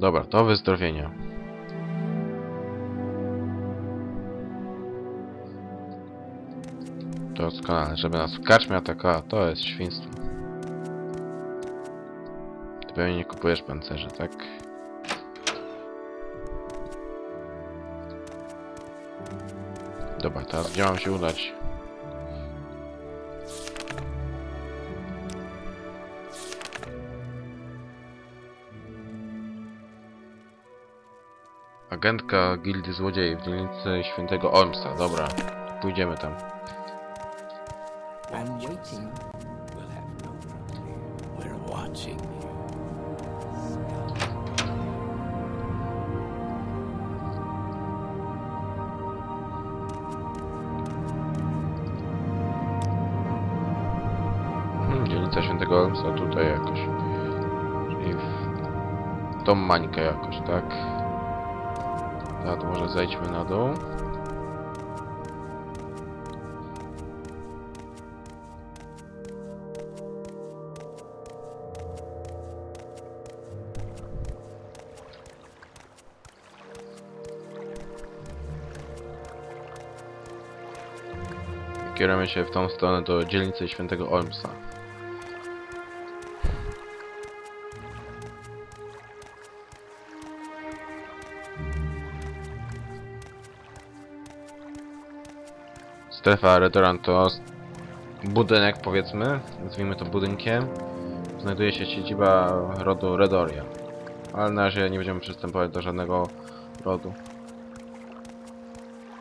Dobra, to wyzdrowienie. Doskonale, żeby nas w karczmie atakowała, to jest świństwo. Ty pewnie nie kupujesz pancerzy, tak? Dobra, teraz gdzie mam się udać? Agentka Gildii Złodziei w dzielnicy Świętego Olmsa. Dobra, pójdziemy tam. No. Hmm, dzielnica Świętego Olmsa tutaj jakoś. Czyli w tą mańkę jakoś, tak? No to może zejdźmy na dół. Kierujemy się w tą stronę do dzielnicy Świętego Olmsa. Strefa Redoran to budynek, powiedzmy, nazwijmy to budynkiem. Znajduje się siedziba rodu Redoria. Ale na razie nie będziemy przystępować do żadnego rodu.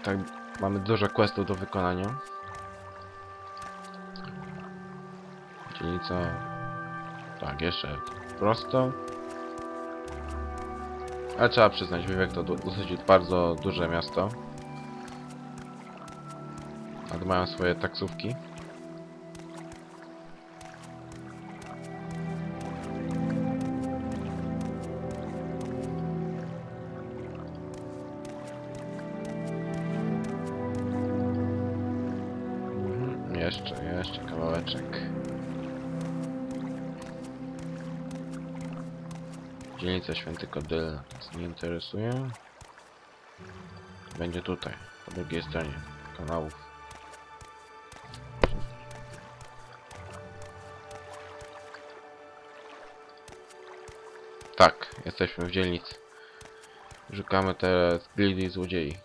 Tak, mamy dużo questów do wykonania. Dzielnica... Tak, jeszcze prosto. Ale trzeba przyznać, Wiwek to dosyć bardzo duże miasto. Ale mają swoje taksówki. Mhm, Jeszcze, jeszcze kawałeczek. Dzielnica Święty Kodyl nas nie interesuje. Będzie tutaj, po drugiej stronie kanałów. Jesteśmy w dzielnicy. Szukamy teraz gildii złodziei.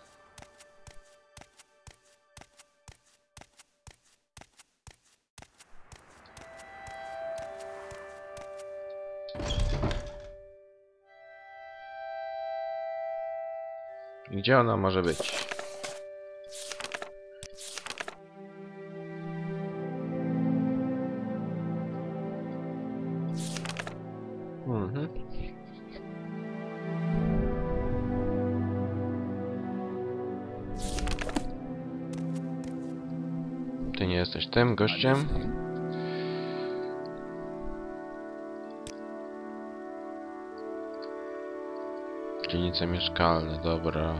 Gdzie ona może być? Mhm. Jesteś tym gościem? Dzielnice mieszkalne, dobra.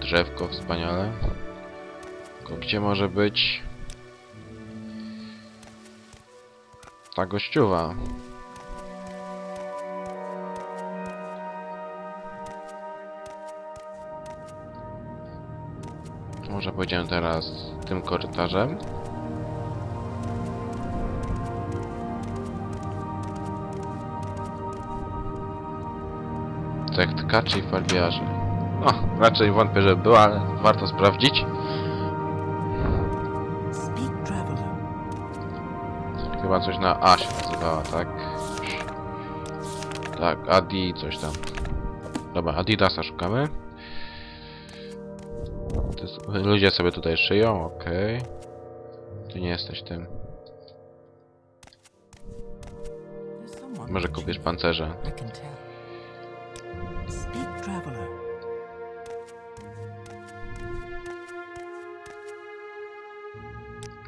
Drzewko, wspaniale. Tylko gdzie może być... Ta gościuwa? Może pójdziemy teraz tym korytarzem? Cech tkaczy i farbiarzy. O, raczej wątpię, że była, ale warto sprawdzić. Chyba coś na A się nazywała, tak? Tak, Adi, coś tam. Dobra, Adidasa szukamy. Ludzie sobie tutaj szyją, okej. Ty nie jesteś tym. Może kupisz pancerze.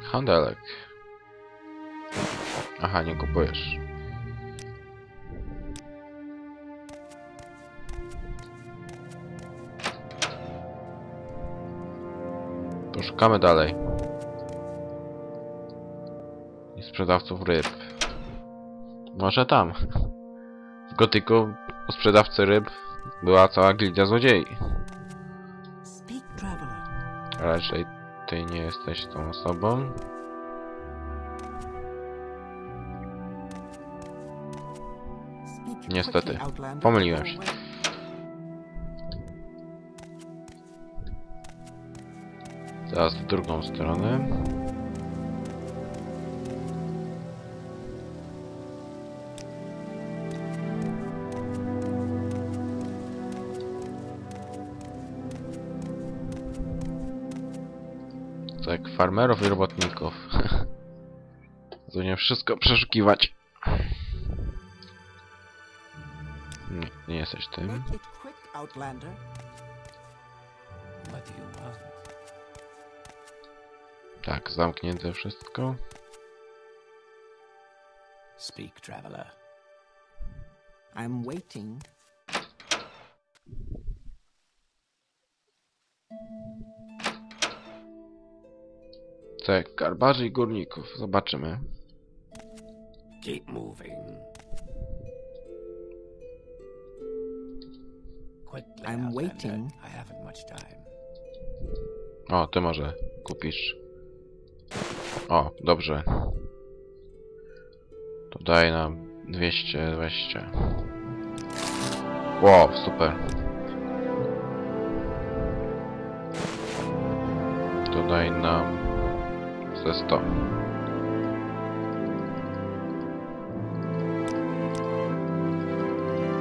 Handelek. Aha, nie kupujesz. Poszukamy dalej. I sprzedawców ryb. Może tam. W gotyku u sprzedawcy ryb była cała gildia złodziei. Raczej ty nie jesteś tą osobą. Niestety. Pomyliłem się. Teraz w drugą stronę. Tak, farmerów i robotników. Zupełnie wszystko przeszukiwać. Nie, nie jesteś tym. Make it quick, Outlander. What do you want? Tak, zamknięte wszystko. Speak, traveler. I'm waiting. Tak, garbarzy i górników. Zobaczymy. Keep moving. Quickly, I'm waiting. I haven't much time. O, ty może kupisz. O, dobrze. To daj nam 220. Wow, super. To daj nam ze 100.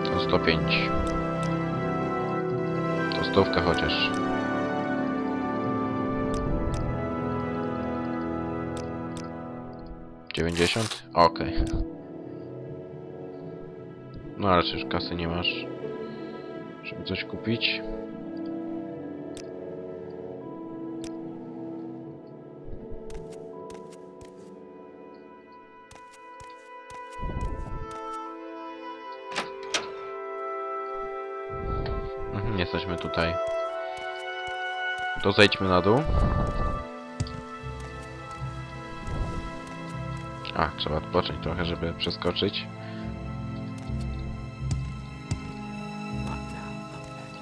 To 105. To stówka chociaż. Dziewięćdziesiąt? Okej. No ale przecież kasy nie masz, żeby coś kupić. Mhm, jesteśmy tutaj. To zejdźmy na dół. A, trzeba odpocząć trochę, żeby przeskoczyć.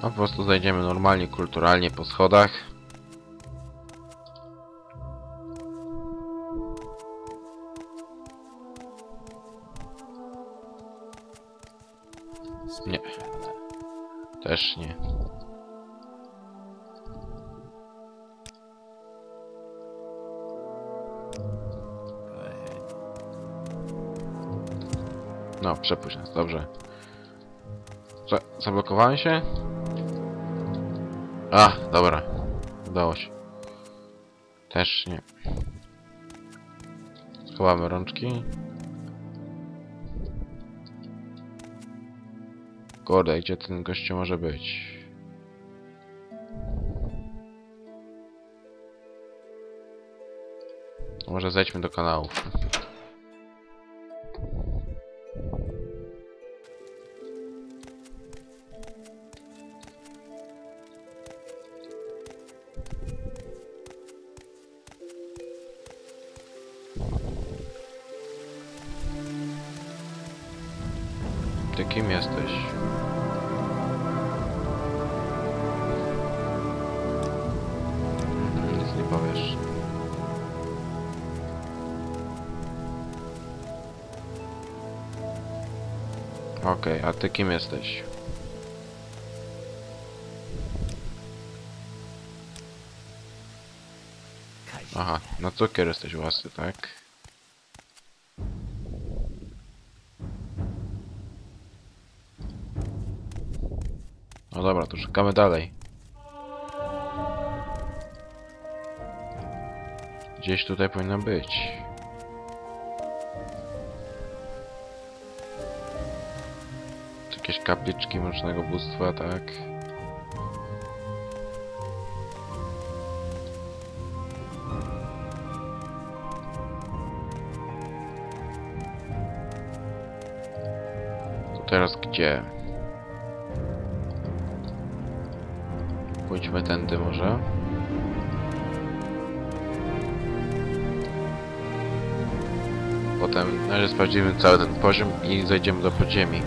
No po prostu zejdziemy normalnie, kulturalnie po schodach. Nie. Też nie. No, przepuść nas, dobrze. Za zablokowałem się? A, dobra. Udało się. Też nie. Schowamy rączki. Kurde, gdzie ten gościu może być? Może zejdźmy do kanałów. Kim jesteś? Mhm, Nic nie powiesz. Okej, a ty kim jesteś? Aha, na cukier jesteś łasy, tak? No dobra, to szukamy dalej. Gdzieś tutaj powinna być. Jakieś kapliczki mrocznego bóstwa, tak? To teraz gdzie? Pójdźmy tędy może. potem. Na sprawdzimy cały ten poziom i zejdziemy do podziemi.